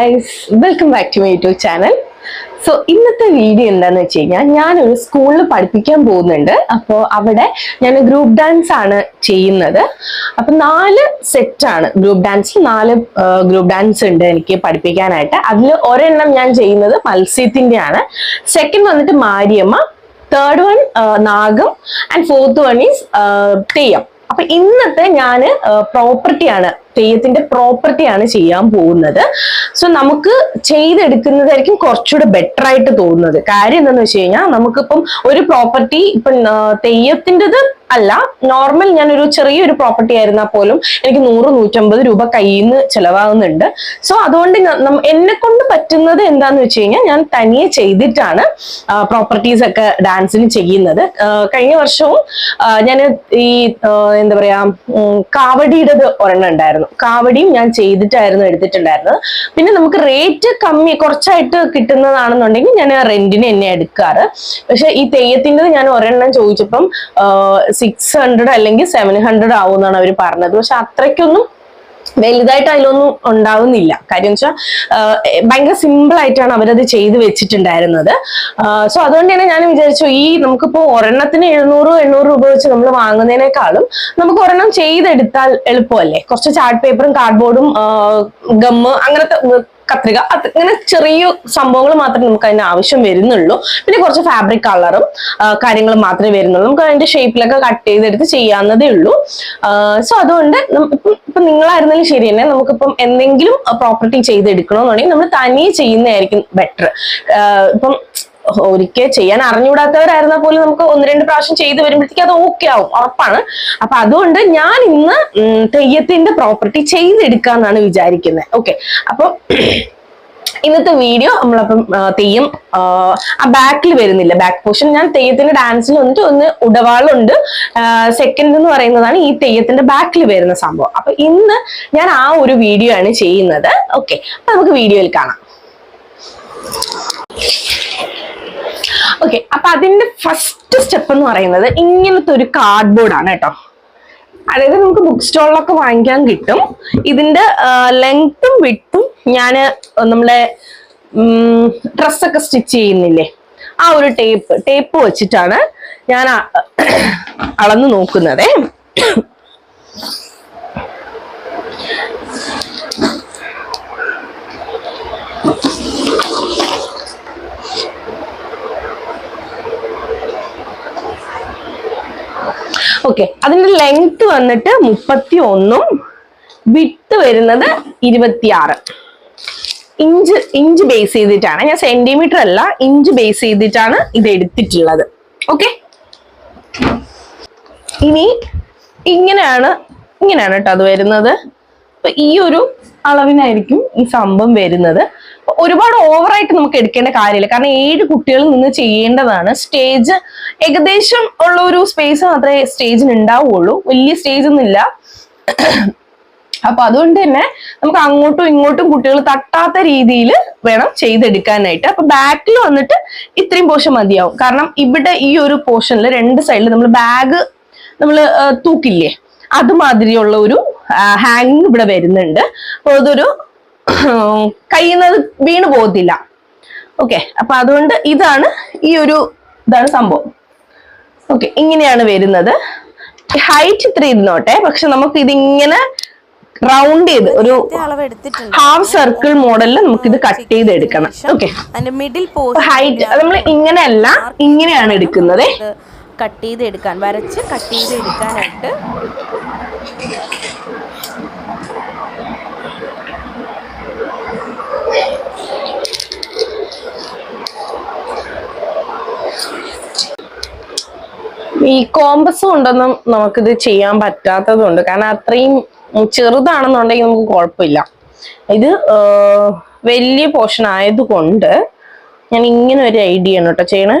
Guys welcome back to my YouTube channel so ഇന്നത്തെ video എന്താന്ന് വെച്ച് കഴിഞ്ഞാൽ ഞാനൊരു സ്കൂളിൽ പഠിപ്പിക്കാൻ പോകുന്നുണ്ട്. അപ്പോൾ അവിടെ ഞാൻ ഗ്രൂപ്പ് ഡാൻസ് ആണ് ചെയ്യുന്നത്. അപ്പൊ നാല് സെറ്റാണ് ഗ്രൂപ്പ് ഡാൻസിൽ നാല് ഗ്രൂപ്പ് ഡാൻസ് ഉണ്ട് എനിക്ക് പഠിപ്പിക്കാനായിട്ട്. അതിൽ ഒരെണ്ണം ഞാൻ ചെയ്യുന്നത് മത്സ്യത്തിന്റെ ആണ് സെക്കൻഡ് വന്നിട്ട് Mariamma third one നാഗം and fourth one is Theyyam. അപ്പൊ ഇന്നത്തെ ഞാൻ പ്രോപ്പർട്ടിയാണ് തെയ്യത്തിന്റെ പ്രോപ്പർട്ടിയാണ് ചെയ്യാൻ പോകുന്നത്. സോ നമുക്ക് ചെയ്തെടുക്കുന്നതായിരിക്കും കുറച്ചുകൂടെ ബെറ്റർ ആയിട്ട് തോന്നുന്നത്. കാര്യം എന്താണെന്ന് വെച്ച് കഴിഞ്ഞാൽ നമുക്കിപ്പം ഒരു പ്രോപ്പർട്ടി ഇപ്പം തെയ്യത്തിന്റെത് അല്ല നോർമൽ ഞാനൊരു ചെറിയൊരു പ്രോപ്പർട്ടി ആയിരുന്നാൽ പോലും എനിക്ക് നൂറ് നൂറ്റമ്പത് രൂപ കയ്യിൽ നിന്ന് ചിലവാകുന്നുണ്ട്. സോ അതുകൊണ്ട് എന്നെ കൊണ്ട് പറ്റുന്നത് എന്താന്ന് വെച്ച് കഴിഞ്ഞാൽ ഞാൻ തനിയെ ചെയ്തിട്ടാണ് പ്രോപ്പർട്ടീസ് ഒക്കെ ഡാൻസിന് ചെയ്യുന്നത്. കഴിഞ്ഞ വർഷവും ഞാൻ ഈ എന്താ പറയാ കാവടിയുടേത് ഒരെണ്ണം ഉണ്ടായിരുന്നു. കാവടിയും ഞാൻ ചെയ്തിട്ടായിരുന്നു എടുത്തിട്ടുണ്ടായിരുന്നത്. പിന്നെ നമുക്ക് റേറ്റ് കമ്മി കുറച്ചായിട്ട് കിട്ടുന്നതാണെന്നുണ്ടെങ്കിൽ ഞാൻ റെന്റിന് തന്നെ എടുക്കാറ്. പക്ഷെ ഈ തെയ്യത്തിന്റെത് ഞാൻ ഒരെണ്ണം ചോദിച്ചപ്പം സിക്സ് ഹൺഡ്രഡ് അല്ലെങ്കിൽ സെവൻ ഹൺഡ്രഡ് ആവും എന്നാണ് അവർ പറഞ്ഞത്. പക്ഷെ അത്രയ്ക്കൊന്നും വലുതായിട്ട് അതിലൊന്നും ഉണ്ടാവുന്നില്ല. കാര്യം വെച്ചാൽ ഭയങ്കര സിമ്പിൾ ആയിട്ടാണ് അവരത് ചെയ്ത് വെച്ചിട്ടുണ്ടായിരുന്നത്. സോ അതുകൊണ്ട് തന്നെ ഞാൻ വിചാരിച്ചു ഈ നമുക്കിപ്പോ ഒരെണ്ണത്തിന് എഴുന്നൂറ് എണ്ണൂറ് രൂപ വെച്ച് നമ്മൾ വാങ്ങുന്നതിനേക്കാളും നമുക്ക് ഒരെണ്ണം ചെയ്തെടുത്താൽ എളുപ്പമല്ലേ? കുറച്ച് ചാർട്ട് പേപ്പറും കാർഡ്ബോർഡും ഗമ്മ് അങ്ങനത്തെ കത്രിക. ഇങ്ങനെ ചെറിയ സംഭവങ്ങൾ മാത്രമേ നമുക്ക് അതിന് ആവശ്യം വരുന്നുള്ളൂ. പിന്നെ കുറച്ച് ഫാബ്രിക് കളറും കാര്യങ്ങളും മാത്രമേ വരുന്നുള്ളൂ. നമുക്ക് അതിന്റെ ഷേപ്പിലൊക്കെ കട്ട് ചെയ്തെടുത്ത് ചെയ്യാവുന്നതേ ഉള്ളൂ. സോ അതുകൊണ്ട് ഇപ്പം നിങ്ങളായിരുന്നാലും ശരി തന്നെ നമുക്കിപ്പം എന്തെങ്കിലും പ്രോപ്പർട്ടി ചെയ്തെടുക്കണമെന്നുണ്ടെങ്കിൽ നമ്മൾ തനിയെ ചെയ്യുന്നതായിരിക്കും ബെറ്റർ ഇപ്പം ഒരിക്കൽ ചെയ്യാൻ അറിഞ്ഞുകൂടാത്തവരായിരുന്നാൽ പോലും നമുക്ക് ഒന്ന് രണ്ട് പ്രാവശ്യം ചെയ്ത് വരുമ്പോഴത്തേക്ക് അത് ഓക്കെ ആവും ഉറപ്പാണ്. അപ്പൊ അതുകൊണ്ട് ഞാൻ ഇന്ന് തെയ്യത്തിന്റെ പ്രോപ്പർട്ടി ചെയ്തെടുക്കാന്നാണ് വിചാരിക്കുന്നത് ഓക്കെ അപ്പൊ ഇന്നത്തെ വീഡിയോ നമ്മളപ്പം തെയ്യം ആ ബാക്കിൽ വരുന്നില്ല. ബാക്ക് പോർഷൻ ഞാൻ തെയ്യത്തിന്റെ ഡാൻസിൽ വന്നിട്ട് ഒന്ന് ഉടവാളുണ്ട് സെക്കൻഡ് എന്ന് പറയുന്നതാണ് ഈ തെയ്യത്തിന്റെ ബാക്കിൽ വരുന്ന സംഭവം. അപ്പൊ ഇന്ന് ഞാൻ ആ ഒരു വീഡിയോ ആണ് ചെയ്യുന്നത്. ഓക്കെ അപ്പൊ നമുക്ക് വീഡിയോയിൽ കാണാം. ഓക്കെ അപ്പൊ അതിന്റെ ഫസ്റ്റ് സ്റ്റെപ്പ് എന്ന് പറയുന്നത് ഇങ്ങനത്തെ ഒരു കാർഡ്ബോർഡ് ആണ് കേട്ടോ. അതായത് നമുക്ക് ബുക്ക് സ്റ്റോളിലൊക്കെ വാങ്ങിക്കാൻ കിട്ടും. ഇതിന്റെ ലെങ്ത്തും വിട്ടും ഞാൻ നമ്മളെ ഡ്രസ്സൊക്കെ സ്റ്റിച്ച് ചെയ്യുന്നില്ലേ? ആ ഒരു ടേപ്പ് ടേപ്പ് വെച്ചിട്ടാണ് ഞാൻ അളന്ന് നോക്കുന്നത്. ഓക്കെ അതിന്റെ ലെങ്ത് വന്നിട്ട് മുപ്പത്തി ഒന്നും വിട്ട് വരുന്നത് ഇരുപത്തിയാറ്. ഇഞ്ച് ഇഞ്ച് ബേസ് ചെയ്തിട്ടാണ്. ഞാൻ സെന്റിമീറ്റർ അല്ല ഇഞ്ച് ബേസ് ചെയ്തിട്ടാണ് ഇത് എടുത്തിട്ടുള്ളത്. ഓക്കെ ഇനി ഇങ്ങനെയാണ് ഇങ്ങനെയാണ് കേട്ടോ അത് വരുന്നത്. അപ്പൊ ഈ ഒരു അളവിനായിരിക്കും ഈ സംഭവം വരുന്നത്. ഒരുപാട് ഓവറായിട്ട് നമുക്ക് എടുക്കേണ്ട കാര്യമില്ല. കാരണം ഏഴ് കുട്ടികളിൽ നിന്ന് ചെയ്യേണ്ടതാണ്. സ്റ്റേജ് ഏകദേശം ഉള്ള ഒരു സ്പേസ് മാത്രമേ സ്റ്റേജിന് ഉണ്ടാവുള്ളൂ വലിയ സ്റ്റേജ് ഒന്നും ഇല്ല. അപ്പൊ അതുകൊണ്ട് തന്നെ നമുക്ക് അങ്ങോട്ടും ഇങ്ങോട്ടും കുട്ടികൾ തട്ടാത്ത രീതിയിൽ വേണം ചെയ്തെടുക്കാനായിട്ട്. അപ്പൊ ബാക്കിൽ വന്നിട്ട് ഇത്രയും പോർഷൻ മതിയാവും. കാരണം ഇവിടെ ഈ ഒരു പോർഷനിൽ രണ്ട് സൈഡിൽ നമ്മൾ ബാഗ് നമ്മൾ തൂക്കില്ലേ? അതുമാതിരിയുള്ള ഒരു ഹാങ്ങിങ് ഇവിടെ വരുന്നുണ്ട്. അപ്പോൾ അതൊരു കയ്യിൽ നിന്ന് വീണ് പോകത്തില്ല. ഓക്കെ അപ്പൊ അതുകൊണ്ട് ഇതാണ് ഈ ഒരു ഇതാണ് സംഭവം. ഓക്കെ ഇങ്ങനെയാണ് വരുന്നത്. ഹൈറ്റ് ഇത്ര ഇരുന്നോട്ടെ പക്ഷെ നമുക്ക് ഇതിങ്ങനെ റൗണ്ട് ചെയ്ത് ഒരു ഹാഫ് സർക്കിൾ മോഡലിൽ നമുക്ക് ഇത് കട്ട് ചെയ്ത് എടുക്കണം ഓക്കെ മിഡിൽ ഹൈറ്റ് നമ്മൾ ഇങ്ങനെയല്ല ഇങ്ങനെയാണ് എടുക്കുന്നത്. കട്ട് ചെയ്ത് എടുക്കാൻ വരച്ച് കട്ട് ചെയ്ത് എടുക്കാനായിട്ട് ഈ കോമ്പസ് കൊണ്ടൊന്നും നമുക്കിത് ചെയ്യാൻ പറ്റാത്തതുണ്ട്. കാരണം അത്രയും ചെറുതാണെന്നുണ്ടെങ്കിൽ നമുക്ക് കുഴപ്പമില്ല. ഇത് വലിയ പോർഷൻ ആയതുകൊണ്ട് ഞാൻ ഇങ്ങനെ ഒരു ഐഡിയ ആണ് കേട്ടോ ചെയ്യണേ.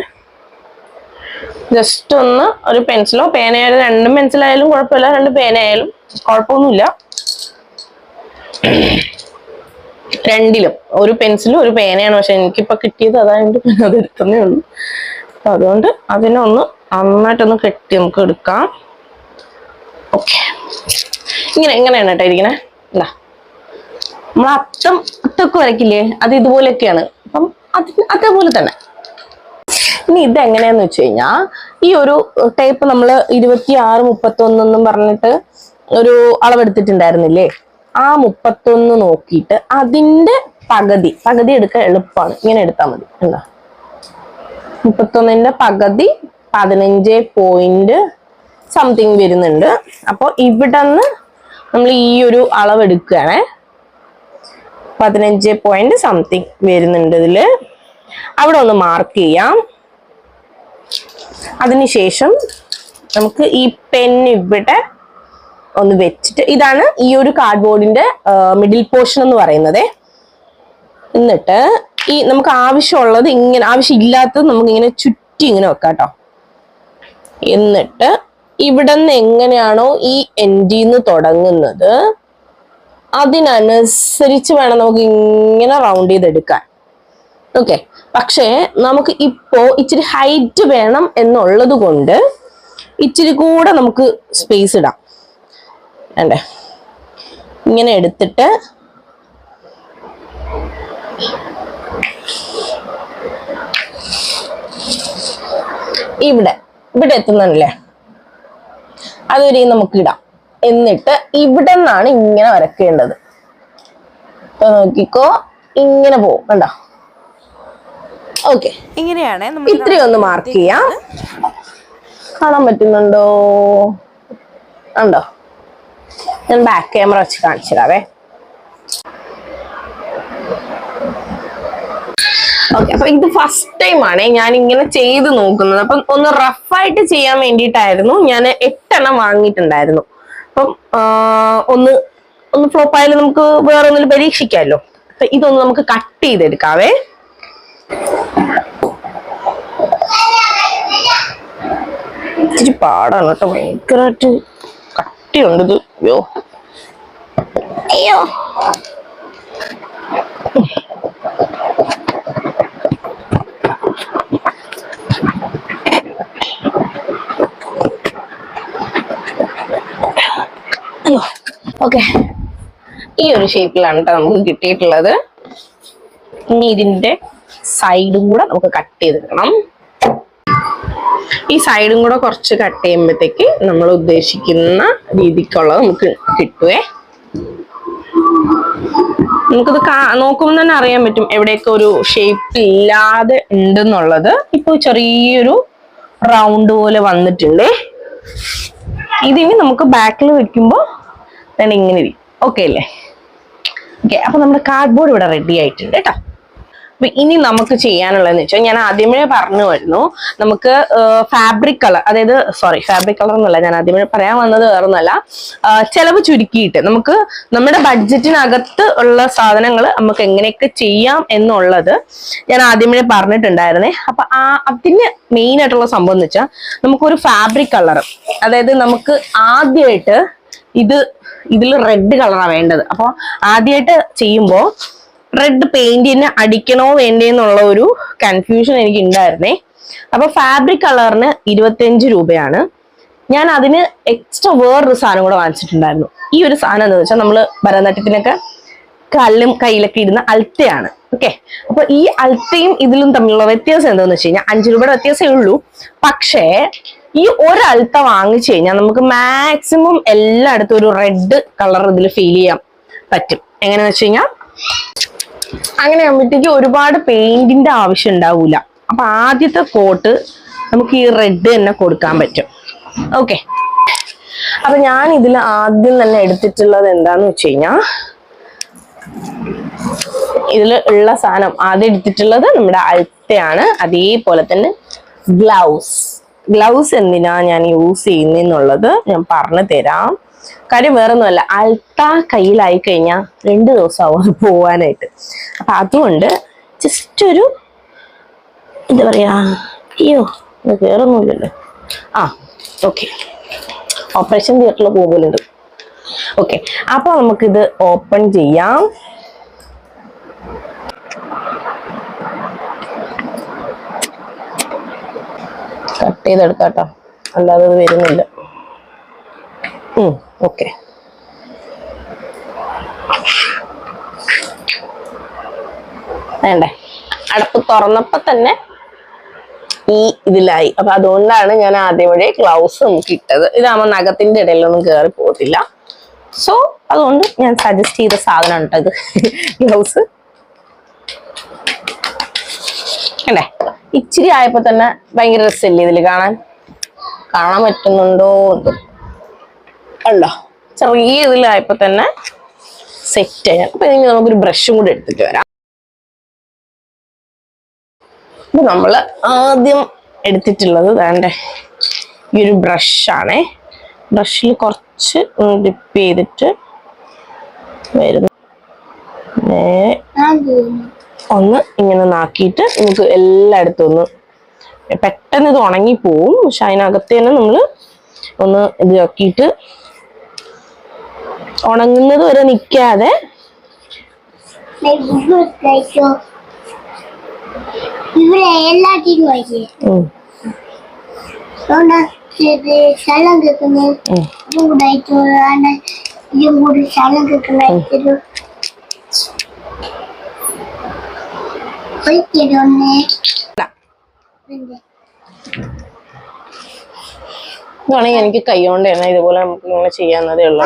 ജസ്റ്റ് ഒന്ന് ഒരു പെൻസിലോ പേനയോ രണ്ടും പെൻസിലായാലും കുഴപ്പമില്ല. രണ്ട് പേനയായാലും കുഴപ്പമൊന്നുമില്ല. രണ്ടിലും. ഒരു പെൻസിലും ഒരു പേനയാണ്. പക്ഷെ എനിക്കിപ്പോ കിട്ടിയത് അതായത് പിന്നെ അത് ഉള്ളൂ. അതുകൊണ്ട് അതിനെ ഒന്ന് നന്നായിട്ടൊന്ന് കെട്ടി നമുക്ക് എടുക്കാം. ഓക്കെ ഇങ്ങനെ ഇങ്ങനെയാണ് കേട്ടോ ഇരിക്കണേ. എന്താ നമ്മൾ അത്തം അത്തൊക്കെ വരയ്ക്കില്ലേ? അത് ഇതുപോലെയൊക്കെയാണ്. അപ്പം അത് അതേപോലെ തന്നെ. ഇനി ഇതെങ്ങനെയാന്ന് വെച്ച് കഴിഞ്ഞാൽ ഈ ഒരു ടേപ്പ് നമ്മൾ ഇരുപത്തി ആറ് മുപ്പത്തൊന്നെന്നും പറഞ്ഞിട്ട് ഒരു അളവെടുത്തിട്ടുണ്ടായിരുന്നില്ലേ? ആ മുപ്പത്തൊന്ന് നോക്കിയിട്ട് അതിന്റെ പകുതി പകുതി എടുക്കാൻ എളുപ്പമാണ്. ഇങ്ങനെ എടുത്താൽ മതി. എന്താ മുപ്പത്തൊന്നിന്റെ പകുതി പതിനഞ്ച് പോയിന്റ് സംതിങ് വരുന്നുണ്ട്. അപ്പോൾ ഇവിടെ നിന്ന് നമ്മൾ ഈ ഒരു അളവ് എടുക്കുകയാണേ. പതിനഞ്ച് പോയിന്റ് സംതിങ് വരുന്നുണ്ട് ഇതിൽ. അവിടെ ഒന്ന് മാർക്ക് ചെയ്യാം. അതിനുശേഷം നമുക്ക് ഈ പെൻ ഇവിടെ ഒന്ന് വെച്ചിട്ട് ഇതാണ് ഈ ഒരു കാർഡ്ബോർഡിന്റെ മിഡിൽ പോർഷൻ എന്ന് പറയുന്നത്. എന്നിട്ട് ഈ നമുക്ക് ആവശ്യമുള്ളത് ഇങ്ങനെ ആവശ്യമില്ലാത്തത് നമുക്ക് ഇങ്ങനെ ചുറ്റി ഇങ്ങനെ വെക്കാം കേട്ടോ എന്നിട്ട് ഇവിടെ നിന്ന് എങ്ങനെയാണോ ഈ എൻഡിന്ന് തുടങ്ങുന്നത് അതിനനുസരിച്ച് വേണം നമുക്ക് ഇങ്ങനെ റൗണ്ട് ചെയ്തെടുക്കാൻ. ഓക്കെ പക്ഷേ നമുക്ക് ഇപ്പോ ഇച്ചിരി ഹൈറ്റ് വേണം എന്നുള്ളത് കൊണ്ട് ഇച്ചിരി കൂടെ നമുക്ക് സ്പേസ് ഇടാം. വേണ്ടേ ഇങ്ങനെ എടുത്തിട്ട് ഇവിടെ ഇവിടെ എത്തുന്നല്ലേ അതുവരെയും നമുക്ക് ഇടാം. എന്നിട്ട് ഇവിടെ നിന്നാണ് ഇങ്ങനെ വരക്കേണ്ടത്. ഇപ്പൊ നോക്കിക്കോ ഇങ്ങനെ പോവും കണ്ടോ? ഓക്കെ. ഇങ്ങനെയാണ് ഇത്രയും ഒന്ന് മാർക്ക് ചെയ്യാം. കാണാൻ പറ്റുന്നുണ്ടോ? ഉണ്ടോ ഞാൻ ബാക്ക് ക്യാമറ വെച്ച് കാണിച്ചു തരാവേ. ഓക്കെ അപ്പൊ ഇത് ഫസ്റ്റ് ടൈം ആണ് ഞാൻ ഇങ്ങനെ ചെയ്ത് നോക്കുന്നത്. അപ്പം ഒന്ന് റഫായിട്ട് ചെയ്യാൻ വേണ്ടിയിട്ടായിരുന്നു. ഞാൻ എട്ടെണ്ണം വാങ്ങിയിട്ടുണ്ടായിരുന്നു. അപ്പം ഒന്ന് ഒന്ന് ഫ്ലോപ്പായാലും നമുക്ക് വേറെ ഒന്നിൽ പരീക്ഷിക്കാമല്ലോ അപ്പൊ ഇതൊന്ന് നമുക്ക് കട്ട് ചെയ്തെടുക്കാവേ. ഇച്ചിരി പാടാണ് കേട്ടോ. ഭയങ്കരമായിട്ട് കട്ടിയുണ്ട് ഇത്. അയ്യോ. അയ്യോ. ഓക്കെ ഈ ഒരു ഷേപ്പിലാണ് കേട്ടോ നമുക്ക് കിട്ടിയിട്ടുള്ളത്. ഇനി ഇതിന്റെ സൈഡും കൂടെ നമുക്ക് കട്ട് ചെയ്തെടുക്കണം ഈ സൈഡും കൂടെ കുറച്ച് കട്ട് ചെയ്യുമ്പോഴത്തേക്ക് നമ്മൾ ഉദ്ദേശിക്കുന്ന രീതിക്കുള്ളത് നമുക്ക് കിട്ടുവേ. നമുക്കിത് നോക്കുമ്പോൾ തന്നെ അറിയാൻ പറ്റും എവിടെയൊക്കെ ഒരു ഷേപ്പ് ഇല്ലാതെ ഉണ്ടെന്നുള്ളത്. ഇപ്പോൾ ചെറിയൊരു റൗണ്ട് പോലെ വന്നിട്ടുണ്ട്. ഇതിനി നമുക്ക് ബാക്കിൽ വെക്കുമ്പോൾ തന്നെ ഇങ്ങനെ ഇരിക്കും. ഓക്കെ അല്ലേ? ഓക്കെ അപ്പൊ നമ്മുടെ കാർഡ്ബോർഡ് ഇവിടെ റെഡി ആയിട്ടുണ്ട് കേട്ടോ. അപ്പൊ ഇനി നമുക്ക് ചെയ്യാനുള്ളതെന്ന് വെച്ചാൽ ഞാൻ ആദ്യമേ പറഞ്ഞു വരുന്നു നമുക്ക് ഫാബ്രിക് കളർ അതായത് സോറി ഫാബ്രിക് കളർ എന്നല്ല ഞാൻ ആദ്യമേ പറയാൻ വന്നത് വേറൊന്നല്ല. ചെലവ് ചുരുക്കിയിട്ട് നമുക്ക് നമ്മുടെ ബഡ്ജറ്റിനകത്ത് ഉള്ള സാധനങ്ങൾ നമുക്ക് എങ്ങനെയൊക്കെ ചെയ്യാം എന്നുള്ളത് ഞാൻ ആദ്യമേ പറഞ്ഞിട്ടുണ്ടായിരുന്നേ. അപ്പൊ ആ അതിന് മെയിൻ ആയിട്ടുള്ള സംഭവം എന്ന് വെച്ചാൽ നമുക്കൊരു ഫാബ്രിക് കളർ അതായത് നമുക്ക് ആദ്യമായിട്ട് ഇത് ഇതിൽ റെഡ് കളറാണ് വേണ്ടത്. അപ്പോൾ ആദ്യമായിട്ട് ചെയ്യുമ്പോൾ റെഡ് പെയിന്റിന് അടിക്കണോ വേണ്ടേ എന്നുള്ള ഒരു കൺഫ്യൂഷൻ എനിക്ക് ഉണ്ടായിരുന്നേ അപ്പൊ ഫാബ്രിക് കളറിന് ഇരുപത്തിയഞ്ച് രൂപയാണ്. ഞാൻ അതിന് എക്സ്ട്രാ വേറൊരു സാധനം കൂടെ വാങ്ങിച്ചിട്ടുണ്ടായിരുന്നു. ഈ ഒരു സാധനം എന്ന് വെച്ചാൽ നമ്മൾ ഭരതനാട്യത്തിനൊക്കെ കല്ലും കയ്യിലൊക്കെ ഇടുന്ന അൽത്തയാണ്. ഓക്കെ? അപ്പൊ ഈ അൽത്തയും ഇതിലും തമ്മിലുള്ള വ്യത്യാസം എന്താണെന്ന് വെച്ച് കഴിഞ്ഞാൽ അഞ്ചു രൂപയുടെ വ്യത്യാസമേ ഉള്ളൂ. പക്ഷേ ഈ ഒരു അൾത്ത വാങ്ങിച്ചു കഴിഞ്ഞാൽ നമുക്ക് മാക്സിമം എല്ലായിടത്തും ഒരു റെഡ് കളർ ഇതിൽ ഫീൽ ചെയ്യാൻ പറ്റും. എങ്ങനെയാന്ന് വെച്ച് കഴിഞ്ഞാൽ അങ്ങനെ ആകുമ്പോഴത്തേക്ക് ഒരുപാട് പെയിന്റിന്റെ ആവശ്യം ഉണ്ടാവൂല. അപ്പൊ ആദ്യത്തെ കോട്ട് നമുക്ക് ഈ റെഡ് തന്നെ കൊടുക്കാൻ പറ്റും. ഓക്കെ അപ്പൊ ഞാൻ ഇതിൽ ആദ്യം തന്നെ എടുത്തിട്ടുള്ളത് എന്താന്ന് വെച്ച് കഴിഞ്ഞാ ഇതിൽ ഉള്ള സാധനം ആദ്യം എടുത്തിട്ടുള്ളത് നമ്മുടെ അൾത്തയാണ് അതേപോലെ തന്നെ ഗ്ലൗസ് ഗ്ലൗസ് എന്തിനാ ഞാൻ യൂസ് ചെയ്യുന്നെന്നുള്ളത് ഞാൻ പറഞ്ഞു തരാം. കാര്യം വേറൊന്നുമല്ല അൾട്ട കയ്യിലായി കഴിഞ്ഞാൽ രണ്ട് ദിവസമാവും അത് പോവാനായിട്ട്. അപ്പൊ അതുകൊണ്ട് ജസ്റ്റ് ഒരു എന്താ പറയാ അയ്യോ ഇത് കേറൊന്നുമില്ലല്ലോ ആ ഓക്കെ ഓപ്പറേഷൻ തിയേറ്ററിൽ പോകുന്നുണ്ട് ഓക്കെ അപ്പൊ നമുക്കിത് ഓപ്പൺ ചെയ്യാം. കട്ട്. ചെയ്തെടുക്കാട്ടോ അല്ലാതെ അത് വരുന്നില്ല. ഓക്കെ വേണ്ടേ? അടപ്പ് തുറന്നപ്പോ തന്നെ ഈ ഇതിലായി. അപ്പൊ അതുകൊണ്ടാണ് ഞാൻ ആദ്യം വഴി ഗ്ലൗസ് നമുക്ക് ഇട്ടത്. ഇതാകുമ്പോൾ നഖത്തിന്റെ ഇടയിലൊന്നും കയറി പോകത്തില്ല. സോ അതുകൊണ്ട് ഞാൻ സജസ്റ്റ് ചെയ്ത സാധനം ഇത്. ഗ്ലൗസ് അല്ലേ ഇച്ചിരി ആയപ്പോ തന്നെ ഭയങ്കര രസമല്ലേ ഇതിൽ കാണാൻ? കാണാൻ പറ്റുന്നുണ്ടോ അല്ലോ ചെറിയ ഇതിലായപ്പോ തന്നെ സെറ്റ് ആയി. അപ്പൊ ഇനി നമുക്കൊരു ബ്രഷും കൂടി എടുത്തിട്ട് വരാം. അപ്പൊ നമ്മൾ ആദ്യം എടുത്തിട്ടുള്ളത് വേണ്ടേ ഈ ഒരു ബ്രഷാണേ ബ്രഷിൽ കുറച്ച് ഡിപ്പ് ചെയ്തിട്ട് വരുന്നു. ഒന്ന് ഇങ്ങനെ നാക്കിയിട്ട് നമുക്ക് എല്ലായിടത്തും ഒന്ന് പെട്ടെന്ന് ഇത് ഉണങ്ങിപ്പോവും. പക്ഷെ അതിനകത്ത് തന്നെ നമ്മൾ ഒന്ന് ഇത് ആക്കിയിട്ട് ഉണങ്ങുന്നത് വരെ നിൽക്കാതെ ഇവിടെ എല്ലാറ്റിനും വയ്യേ ഉം, അതുകൊണ്ട് ഇത് സ്ഥലം കേൾക്കുന്നു ഉം. ഇതും കൂടെ അയച്ചോളാണ് ഇതും കൂടി സ്ഥലം കേൾക്കുന്ന അയച്ചൊരു ഒരിക്കലൊന്ന് ഇതാ. ഇതാണെങ്കിൽ എനിക്ക് കൈകൊണ്ട് തന്നെ ഇതുപോലെ നമുക്ക് ഇങ്ങനെ ചെയ്യാവുന്നതേ ഉള്ളൂ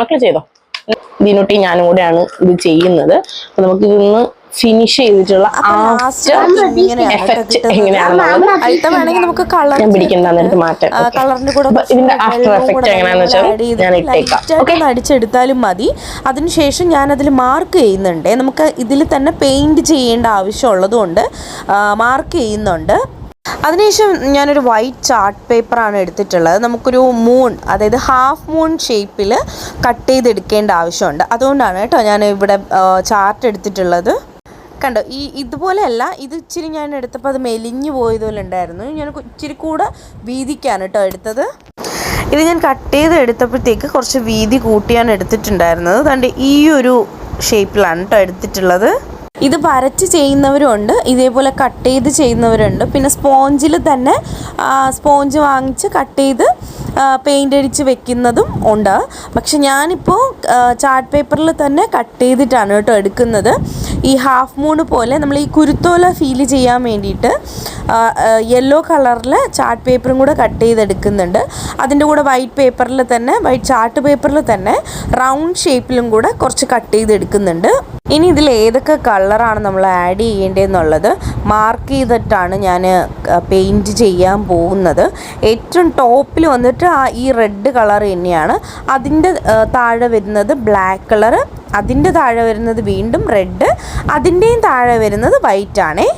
മക്കൾ ചെയ്തോ. ഇതിനൊട്ടി ഞാനും കൂടെയാണ് ഇത് ചെയ്യുന്നത്. അപ്പൊ നമുക്ക് ഇതൊന്ന് ഫിനിഷ് ചെയ്തിട്ടുള്ള എഫക്റ്റ്. എങ്ങനെയാണെന്നുള്ളത് നമുക്ക് കളർ ഞാൻ പിടിക്കുന്ന നേരത്ത് മാറ്റാം. കളറിന്റെ കൂടെ ഇതിന്റെ ആഫ്റ്റർ എഫക്റ്റ് വെച്ചാൽ ഞാൻ ഇട്ടേക്കാം. അടിച്ചെടുത്താലും മതി. അതിനുശേഷം ഞാൻ അതിൽ മാർക്ക് ചെയ്യുന്നുണ്ട്. നമുക്ക് ഇതിൽ തന്നെ പെയിന്റ് ചെയ്യേണ്ട ആവശ്യമുള്ളതുകൊണ്ട് മാർക്ക് ചെയ്യുന്നുണ്ട്. അതിനുശേഷം ഞാനൊരു വൈറ്റ് ചാർട്ട് പേപ്പറാണ് എടുത്തിട്ടുള്ളത്. നമുക്കൊരു മൂൺ അതായത് ഹാഫ് മൂൺ ഷേപ്പിൽ കട്ട് ചെയ്തെടുക്കേണ്ട ആവശ്യമുണ്ട്. അതുകൊണ്ടാണ് കേട്ടോ ഞാൻ ഇവിടെ ചാർട്ട് എടുത്തിട്ടുള്ളത്. കണ്ടോ ഈ ഇതുപോലെയല്ല ഇത് ഇച്ചിരി ഞാൻ എടുത്തപ്പോൾ അത് മെലിഞ്ഞു പോയതുപോലെ ഉണ്ടായിരുന്നു ഞാൻ ഇച്ചിരി കൂടെ വീതിക്കാണ് കേട്ടോ എടുത്തത്. ഇത് ഞാൻ കട്ട് ചെയ്ത് എടുത്തപ്പോഴത്തേക്ക് കുറച്ച് വീതി കൂട്ടിയാണ് എടുത്തിട്ടുണ്ടായിരുന്നത്. അതുകൊണ്ട് ഈ ഒരു ഷേപ്പിലാണ് കേട്ടോ എടുത്തിട്ടുള്ളത്. ഇത് വരച്ച് ചെയ്യുന്നവരുണ്ട് ഇതേപോലെ കട്ട് ചെയ്ത് ചെയ്യുന്നവരുണ്ട്. പിന്നെ സ്പോഞ്ചിൽ തന്നെ സ്പോഞ്ച് വാങ്ങിച്ച് കട്ട് ചെയ്ത് പെയിന്റ് അടിച്ച് വെക്കുന്നതും ഉണ്ട്. പക്ഷെ ഞാനിപ്പോൾ ചാർട്ട് പേപ്പറിൽ തന്നെ കട്ട് ചെയ്തിട്ടാണ് കേട്ടോ എടുക്കുന്നത്. ഈ ഹാഫ് മൂൺ പോലെ നമ്മൾ ഈ കുരുത്തോല ഫീൽ ചെയ്യാൻ വേണ്ടിയിട്ട് യെല്ലോ കളറിൽ ചാർട്ട് പേപ്പറും കൂടെ കട്ട് ചെയ്തെടുക്കുന്നുണ്ട്. അതിന്റെ കൂടെ വൈറ്റ് പേപ്പറിൽ തന്നെ വൈറ്റ് ചാർട്ട് പേപ്പറിൽ തന്നെ റൗണ്ട് ഷേപ്പിലും കൂടെ കുറച്ച് കട്ട് ചെയ്തെടുക്കുന്നുണ്ട്. ഇനി ഇതിൽ ഏതൊക്കെ കളറാണ് നമ്മൾ ആഡ് ചെയ്യേണ്ടതെന്നുള്ളത് മാർക്ക് ചെയ്തിട്ടാണ് ഞാൻ പെയിന്റ് ചെയ്യാൻ പോകുന്നത്. ഏറ്റവും ടോപ്പിൽ വന്നിട്ട് ആ ഈ റെഡ് കളർ തന്നെയാണ്. അതിന്റെ താഴെ വരുന്നത് ബ്ലാക്ക് കളറ് അതിന്റെ താഴെ വരുന്നത് വീണ്ടും റെഡ് അതിന്റെയും താഴെ വരുന്നത് വൈറ്റ് ആണേ.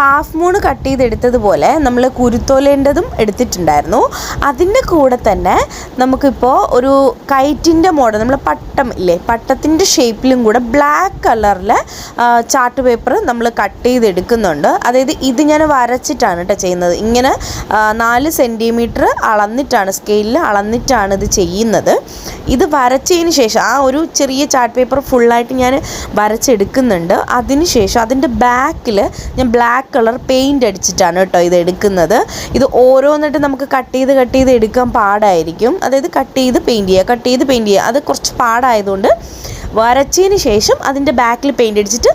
ഹാഫ് മൂൺ കട്ട് ചെയ്തെടുത്തതുപോലെ നമ്മൾ കുരുത്തോലേന്റെതും എടുത്തിട്ടുണ്ടായിരുന്നു. അതിന്റെ കൂടെ തന്നെ നമുക്കിപ്പോൾ ഒരു കൈറ്റിന്റെ മോഡൽ നമ്മൾ പട്ടം ഇല്ലേ? പട്ടത്തിന്റെ ഷേപ്പിലും കൂടെ ബ്ലാക്ക് കളറിൽ ചാർട്ട് പേപ്പർ നമ്മൾ കട്ട് ചെയ്തെടുക്കുന്നുണ്ട്. അതായത് ഇത് ഞാൻ വരച്ചിട്ടാണ് കേട്ടോ ചെയ്യുന്നത്. ഇങ്ങനെ നാല് സെന്റിമീറ്റർ അളന്നിട്ടാണ് സ്കെയിലിൽ അളന്നിട്ടാണ് ഇത് ചെയ്യുന്നത്. ഇത് വരച്ചതിന് ശേഷം ആ ഒരു ചെറിയ ചാർട്ട് പേപ്പർ ഫുള്ളായിട്ട് ഞാൻ വരച്ചെടുക്കുന്നുണ്ട്. അതിന് ശേഷം അതിന്റെ ബാക്കിൽ ഞാൻ ബ്ലാക്ക് കളർ പെയിന്റ് അടിച്ചിട്ടാണ് കേട്ടോ ഇത് എടുക്കുന്നത്. ഇത് ഓരോന്നിട്ട് നമുക്ക് കട്ട് ചെയ്ത് കട്ട് ചെയ്ത് എടുക്കാൻ പാടായിരിക്കും. അതായത് കട്ട് ചെയ്ത് പെയിന്റ് ചെയ്യുക കട്ട് ചെയ്ത് പെയിന്റ് ചെയ്യുക. അത് കുറച്ച് പാടായതുകൊണ്ട് വരച്ചതിന് ശേഷം അതിന്റെ ബാക്കിൽ പെയിന്റ് അടിച്ചിട്ട്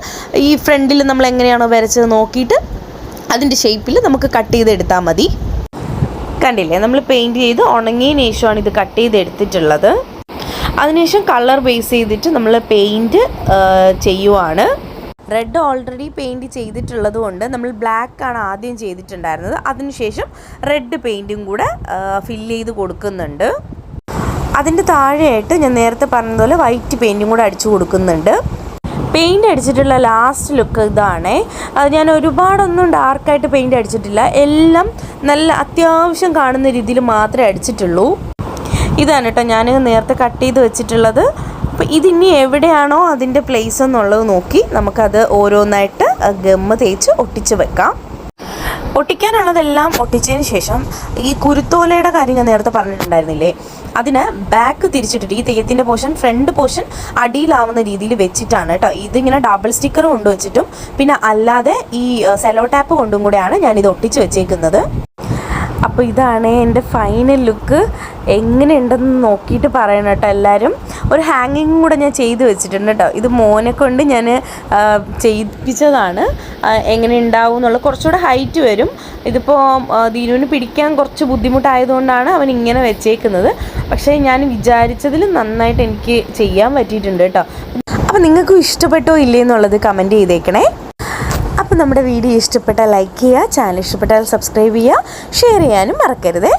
ഈ ഫ്രണ്ടിൽ നമ്മൾ എങ്ങനെയാണോ വരച്ചത് നോക്കിയിട്ട് അതിന്റെ ഷേപ്പിൽ നമുക്ക് കട്ട് ചെയ്ത് എടുത്താൽ മതി. കണ്ടില്ലേ? നമ്മൾ പെയിന്റ് ചെയ്ത് ഉണങ്ങിയതിന് ശേഷമാണ് ഇത് കട്ട് ചെയ്ത് എടുത്തിട്ടുള്ളത്. അതിനുശേഷം കളർ ബേസ് ചെയ്തിട്ട് നമ്മൾ പെയിന്റ് ചെയ്യുവാണ്. റെഡ് ഓൾറെഡി പെയിന്റ് ചെയ്തിട്ടുള്ളത് കൊണ്ട് നമ്മൾ ബ്ലാക്ക് ആണ് ആദ്യം ചെയ്തിട്ടുണ്ടായിരുന്നത്. അതിനുശേഷം റെഡ് പെയിന്റും കൂടെ ഫില്ല് ചെയ്ത് കൊടുക്കുന്നുണ്ട്. അതിന്റെ താഴെയായിട്ട് ഞാൻ നേരത്തെ പറഞ്ഞതുപോലെ വൈറ്റ് പെയിന്റും കൂടെ അടിച്ചു കൊടുക്കുന്നുണ്ട്. പെയിന്റ് അടിച്ചിട്ടുള്ള ലാസ്റ്റ് ലുക്ക് ഇതാണേ. അത് ഞാൻ ഒരുപാടൊന്നും ഡാർക്കായിട്ട് പെയിന്റ് അടിച്ചിട്ടില്ല. എല്ലാം നല്ല അത്യാവശ്യം കാണുന്ന രീതിയിൽ മാത്രമേ അടിച്ചിട്ടുള്ളൂ. ഇതാണ് കേട്ടോ ഞാൻ നേരത്തെ കട്ട് ചെയ്ത് വെച്ചിട്ടുള്ളത്. അപ്പോൾ ഇതിനി എവിടെയാണോ അതിന്റെ പ്ലേസ് എന്നുള്ളത് നോക്കി നമുക്കത് ഓരോന്നായിട്ട് ഗമ്മ് തേച്ച് ഒട്ടിച്ച് വെക്കാം. ഒട്ടിക്കാനുള്ളതെല്ലാം ഒട്ടിച്ചതിന് ശേഷം ഈ കുരുത്തോലയുടെ കാര്യം ഞാൻ നേരത്തെ പറഞ്ഞിട്ടുണ്ടായിരുന്നില്ലേ? അതിന് ബാക്ക് തിരിച്ചിട്ടിട്ട് ഈ തെയ്യത്തിന്റെ പോർഷൻ ഫ്രണ്ട് പോർഷൻ അടിയിലാവുന്ന രീതിയിൽ വെച്ചിട്ടാണ് കേട്ടോ. ഇതിങ്ങനെ ഡബിൾ സ്റ്റിക്കർ കൊണ്ടുവച്ചിട്ടും പിന്നെ അല്ലാതെ ഈ സെലോ ടാപ്പ് കൊണ്ടും കൂടെയാണ് ഞാനിത് ഒട്ടിച്ച് വെച്ചേക്കുന്നത്. അപ്പോൾ ഇതാണ് എന്റെ ഫൈനൽ ലുക്ക് എങ്ങനെയുണ്ടെന്ന് നോക്കിയിട്ട് പറയണം കേട്ടോ എല്ലാവരും. ഒരു ഹാങ്ങിങ് കൂടെ ഞാൻ ചെയ്ത് വെച്ചിട്ടുണ്ട് കേട്ടോ. ഇത് മോനെ കൊണ്ട് ഞാൻ ചെയ്യിപ്പിച്ചതാണ്. എങ്ങനെ ഉണ്ടാവും എന്നുള്ള കുറച്ചുകൂടെ ഹൈറ്റ് വരും. ഇതിപ്പോൾ ദീനുവിന് പിടിക്കാൻ കുറച്ച് ബുദ്ധിമുട്ടായതുകൊണ്ടാണ് അവൻ ഇങ്ങനെ വെച്ചേക്കുന്നത്. പക്ഷേ ഞാൻ വിചാരിച്ചതിൽ നന്നായിട്ട് എനിക്ക് ചെയ്യാൻ പറ്റിയിട്ടുണ്ട് കേട്ടോ. അപ്പോൾ നിങ്ങൾക്കും ഇഷ്ടപ്പെട്ടോ ഇല്ലേ എന്നുള്ളത് കമന്റ് ചെയ്തേക്കണേ. അപ്പോൾ നമ്മുടെ വീഡിയോ ഇഷ്ടപ്പെട്ടാൽ ലൈക്ക് ചെയ്യുക ചാനൽ ഇഷ്ടപ്പെട്ടാൽ സബ്സ്ക്രൈബ് ചെയ്യുക ഷെയർ ചെയ്യാനും മറക്കരുതേ.